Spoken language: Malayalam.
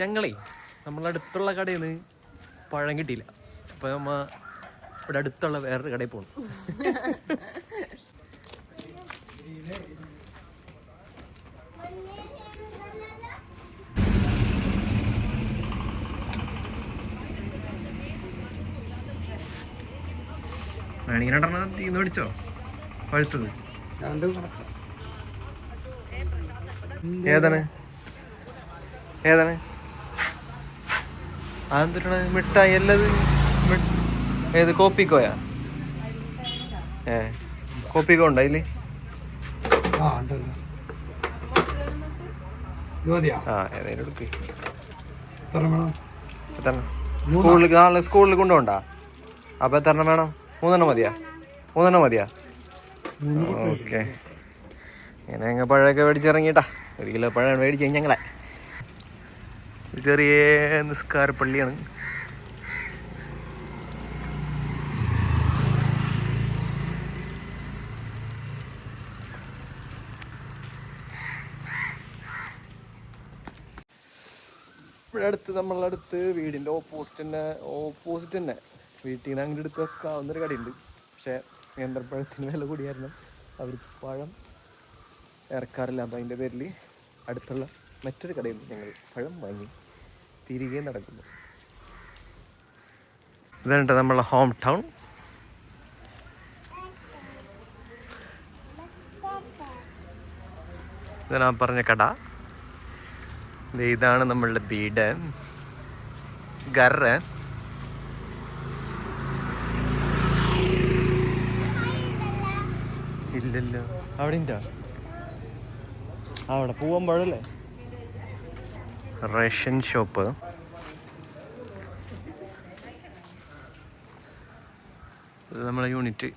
ഞങ്ങളേ നമ്മളടുത്തുള്ള കടയിൽ നിന്ന് പഴം കിട്ടിയില്ല. അപ്പോൾ നമ്മ ഇവിടെ അടുത്തുള്ള വേറൊരു കടയിൽ പോണം. വേണമെങ്കിൽ രണ്ടെണ്ണം തീന്ന് പിടിച്ചോ? പഴുത്തത്. രണ്ടും കണക്കാ ഏതാണ്? ഏതാണ്? അതെന്തിട്ടാണ് മിഠായി അല്ലത്? മി- ഏത് കോപ്പിക്കോയാ? ഏ കോപ്പിക്കോ ഉണ്ടോ അതിൽ? സ്കൂളിൽ നാളെ സ്കൂളിൽ കൊണ്ടുപോണ്ട അപ്പൊ എത്രണ്ണം വേണം? മൂന്നെണ്ണം മതിയാ? മൂന്നെണ്ണം മതിയാ? ഓക്കെ. ഇങ്ങനെ അങ്ങ് പഴമൊക്കെ മേടിച്ചിറങ്ങിട്ടാ ഒരു കിലോ പഴം മേടിച്ചു ഞങ്ങളെ. ചെറിയ നിസ്കാര പള്ളിയാണ്. ഇവിടെ അടുത്ത് നമ്മളെ അടുത്ത് വീടിന്റെ ഓപ്പോസിറ്റ് തന്നെ ഓപ്പോസിറ്റ് തന്നെ. വീട്ടിൽ നിന്ന് അങ്ങോട്ട് എടുത്ത് വെക്കാവുന്നൊരു കടയുണ്ട്. പക്ഷേ നേന്ത്രപ്പഴത്തിന് വില കൂടിയായിരുന്നു. അവർ പഴം ഇറക്കാറില്ല. അപ്പം അതിന്റെ പേരിൽ അടുത്തുള്ള മറ്റൊരു കടയിൽ നിന്ന് ഞങ്ങൾ പഴം വാങ്ങി. തിരികെ നടക്കുന്നു. ഇതാണ് നമ്മളെ ഹോം ടൗൺ ഇതാണ് പറഞ്ഞ കട. ഇതാണ് നമ്മളുടെ വീട്. ഗറ ഇല്ലല്ലോ. അവിടെ ഉണ്ടോ അവിടെ പോവാൻ പാടല്ലേ റേഷൻ ഷോപ്പ്. നമ്മളെ യൂണിറ്റ്.